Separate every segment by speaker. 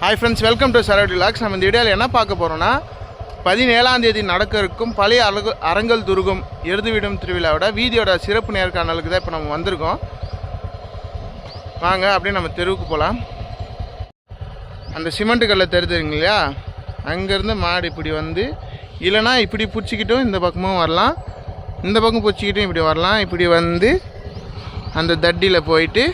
Speaker 1: Hi friends welcome to Saravadi logs நம்ம இந்த வீடியோவில் என்ன பார்க்க போகிறோம்னா பதினேழாம் தேதி நடக்க இருக்கும் பழைய அரகு அரங்கல் துருகம் எருதுவிடும் திருவிழாவோட வீதியோட சிறப்பு நேர்காணலுக்கு தான் இப்போ நம்ம வந்திருக்கோம். வாங்க அப்படியே நம்ம தெருவுக்கு போகலாம் அந்த சிமெண்ட்டு கல்லை தெரிஞ்சுங்க இல்லையா? அங்கேருந்து மாடு இப்படி வந்து இல்லைனா இப்படி பிடிச்சிக்கிட்டும் இந்த பக்கமும் வரலாம். இந்த பக்கம் பிடிச்சிக்கிட்டும் இப்படி வரலாம். இப்படி வந்து அந்த தட்டியில் போயிட்டு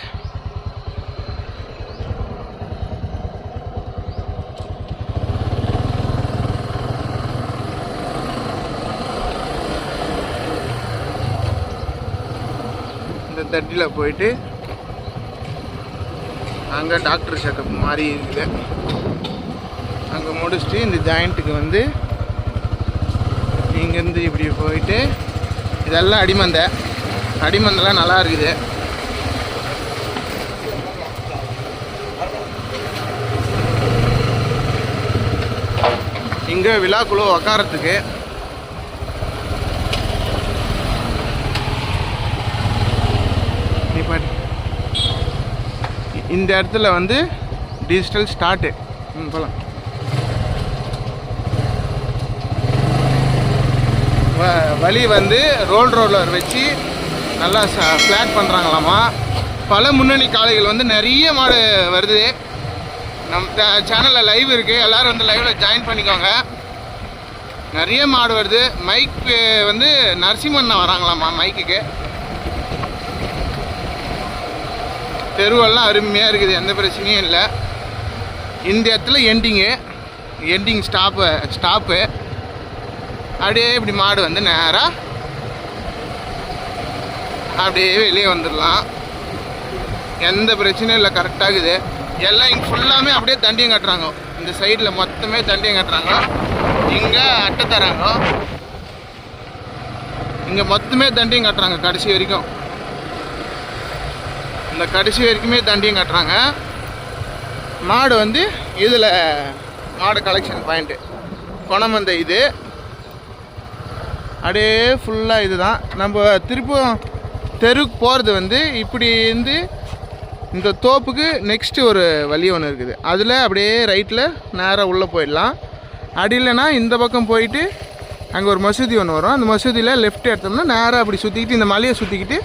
Speaker 1: இந்த தட்டியில் போயிட்டு அங்கே டாக்டர் செக்கப் மாதிரி இருக்குது அங்கே முடிச்சுட்டு இந்த ஜாயிண்ட்டுக்கு வந்து இங்கேருந்து இப்படி போயிட்டு இதெல்லாம் அடிமந்தை. அடிமந்தெல்லாம் நல்லா இருக்குது. இங்கே விழாக்குழு உக்காரத்துக்கு இந்த இடத்துல வந்து டிஜிட்டல் ஸ்டார்ட்டு ம் போகலாம் வழி வந்து ரோல் ரோலர் வச்சு நல்லா ஃப்ளாட் பண்ணுறாங்களாமா பல முன்னணி காளைகள் வந்து நிறைய மாடு வருது. நம் சேனலில் லைவ் இருக்குது எல்லோரும் வந்து லைவில் ஜாயின் பண்ணிக்கோங்க. நிறைய மாடு வருது. மைக் வந்து நரசிம்மண்ணா வராங்களாமா மைக்குக்கு தெருவெல்லாம் அருமையாக இருக்குது எந்த பிரச்சனையும் இல்லை. இந்த இடத்துல எண்டிங்கு எண்டிங் ஸ்டாப்பு ஸ்டாப்பு அப்படியே இப்படி மாடு வந்து நேராக அப்படியே வெளியே வந்துடலாம் எந்த பிரச்சனையும் இல்லை கரெக்டாகுது எல்லாம் இங்கே ஃபுல்லாமே அப்படியே தண்டியும் கட்டுறாங்க. இந்த சைடில் மொத்தமே தண்டியும் கட்டுறாங்க. இங்கே அட்டை தராங்க. இங்கே மொத்தமே தண்டியும் கட்டுறாங்க கடைசி வரைக்கும். இந்த கடைசி வரைக்குமே தண்டியும் கட்டுறாங்க. மாடு வந்து இதில் மாடு கலெக்ஷன் பாயிண்ட்டு குணமந்த இது. அப்படியே ஃபுல்லாக இதுதான். நம்ம திருப்பும் தெருக்கு போகிறது வந்து இப்படி இருந்து இந்த தோப்புக்கு நெக்ஸ்ட்டு ஒரு வழி ஒன்று இருக்குது. அதில் அப்படியே ரைட்டில் நேராக உள்ளே போயிடலாம். அப்படி இல்லைன்னா இந்த பக்கம் போயிட்டு அங்கே ஒரு மசூதி ஒன்று வரும். அந்த மசூதியில் லெஃப்ட் எடுத்தோம்னா நேராக அப்படி சுற்றிக்கிட்டு இந்த மலையை சுற்றிக்கிட்டு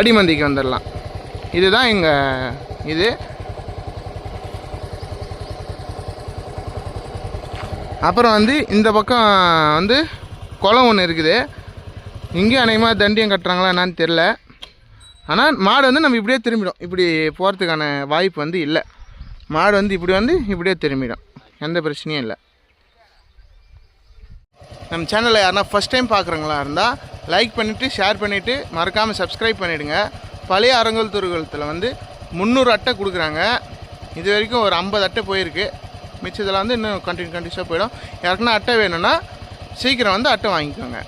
Speaker 1: அடிமந்திக்கு வந்துடலாம். இதுதான் எங்கள் இது. அப்புறம் வந்து இந்த பக்கம் வந்து குளம் ஒன்று இருக்குது. இங்கேயும் அநேகமாக தண்டியம் கட்டுறாங்களா என்னான்னு தெரில ஆனால் மாடு வந்து நம்ம இப்படியே திரும்பிடும். இப்படி போகிறதுக்கான வாய்ப்பு வந்து இல்லை. மாடு வந்து இப்படி வந்து இப்படியே திரும்பிடும். எந்த பிரச்சனையும் இல்லை. நம்ம சேனலில் யாருன்னா ஃபஸ்ட் டைம் பார்க்குறவங்களா இருந்தால் லைக் பண்ணிவிட்டு ஷேர் பண்ணிவிட்டு மறக்காமல் சப்ஸ்கிரைப் பண்ணிவிடுங்க பழைய அரங்கல் துருகத்தில் வந்து முந்நூறு அட்டை கொடுக்குறாங்க. இது வரைக்கும் ஒரு ஐம்பது அட்டை போயிருக்கு. மிச்சத்தில் வந்து இன்னும் கண்டினியூ கண்டினியூஸாக போயிடும். யாருக்குன்னா அட்டை வேணும்னா சீக்கிரம் வந்து அட்டை வாங்கிக்கோங்க.